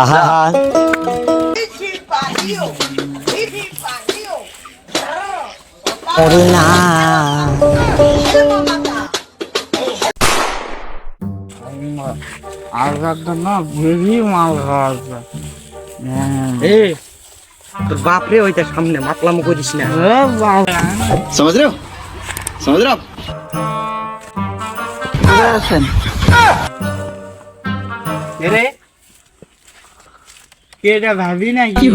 আহা। না আজকাল তো মাল খাওয়া এ তোর বাপরে ওইটা সামনে মাতলাম করিস না। সমাজ রে সমাজ রে? এটা ভাবি না কি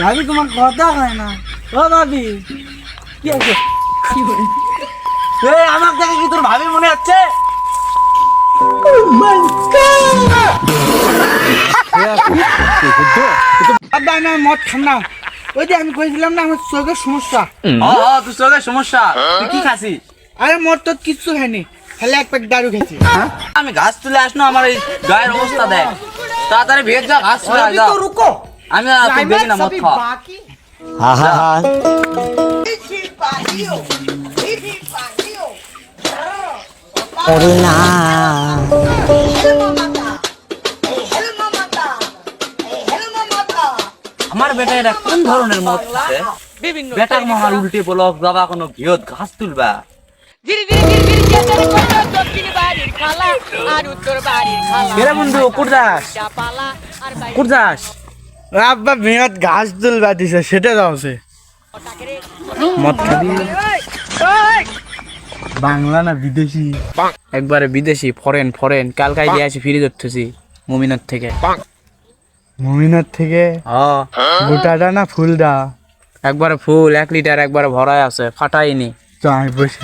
ভাবি তোমার কথা হয় না। ও ভাবি। কি আছে? এ আমার দেখে কি তোর ভাবি মনে হচ্ছে? মদ খান না। ওই যে আমি কইছিলাম না আমার চোখের সমস্যা। ও ও তোর চোখের সমস্যা। তুই কি খাসি আরে মদ তো কিচ্ছু খাইনি। এক প্যাক দারু খেয়েছি আমি ঘাস তুলে আসনো আমার এই গায়ের অবস্থা দেখ। তাড়াতাড়ি ভেজ যা ঘাস তুলে আয়, যা। রুকো। আমি আর তোর দেখি না খাওয়া। বাকি। আহা। না। আমার বেটা এটা কোন ধরনের খাচ্ছে? বেটার মহাল উল্টে বলক বাবা কোনো ভিয়ত ঘাস তুলবা? ধীরে ধীরে ধীরে ধীরে চেষ্টা করো দক্ষিণ বাড়ির খালা আর উত্তর বাড়ির খালা এরে বন্ধু কোট চাপালা আর বাইরে কোট আব্বা মেয়াদ ঘাস তুলবা দিছে সেটা যাওছে মদ খাবি বাংলা না বিদেশি একবারে বিদেশি ফরেন ফরেন কালকাই দিয়ে আসি ফিরে ধরতেছি মুমিনার থেকে মমিনার থেকে হ্যাঁ গোটাটা না ফুলটা একবারে ফুল এক লিটার একবারে ভরাই আছে ফাটাইনি তো আমি বসে।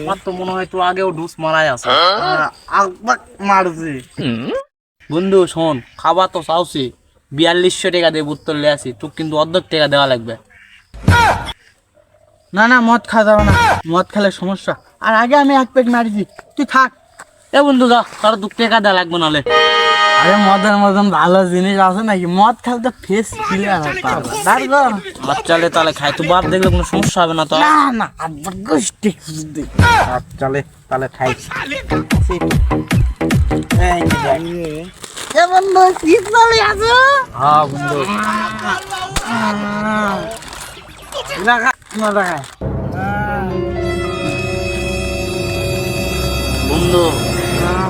আমার তো মনে হয় তো আগেও ডুস মারাই আছে আকবাক মারছে। বন্ধু শোন খাবার তো চাওছি। বিয়াল্লিশশো টাকা দিয়ে উত্তর লে আসি তোকে কিন্তু অর্ধেক টাকা দেওয়া লাগবে। না না মদ খাওয়া যাবে না। মদ খেলে সমস্যা। আর আগে আমি এক প্যাক মারিছি। তুই থাক। এ বন্ধু যা তার দু টাকা দেওয়া লাগবে নালে। আরে মদের মতন ভালো জিনিস আছে নাকি? মদ খেলে তো ফেস ক্লিয়ার হয় তারপর বাচ্চালে তাহলে খাই তো বাপ দেখলে কোনো সমস্যা হবে না তো? না না আব্বা গোষ্ঠী খুঁজতে চলে তাহলে খাই এ বন্ধু কি চলে আছো? হ্যাঁ বন্ধু। রাখা না রাখা বন্ধু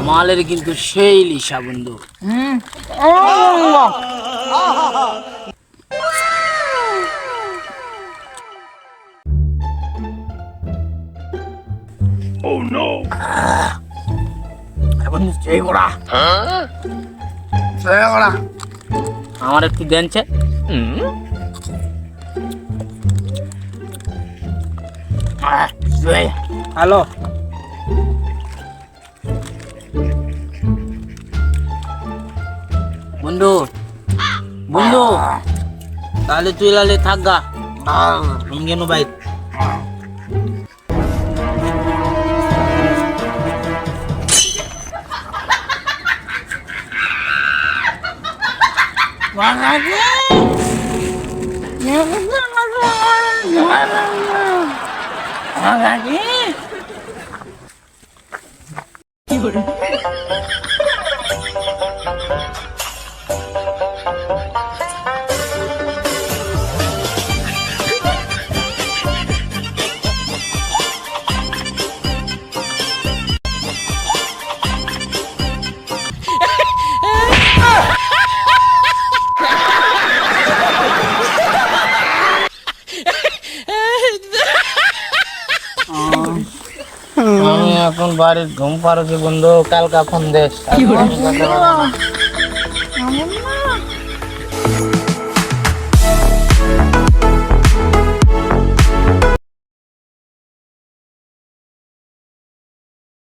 মালের কিন্তু সেই লিসা বন্ধু। বন্ধু সেই করা আমার একটু দেনছে হ্যালো। বন্ধু বন্ধু তাহলে তুই লালে থাক গা। ইঙ্গেনো ভাই আমি এখন বাড়ির ঘুম পারছি বন্ধু কালকা ফোন দেশ।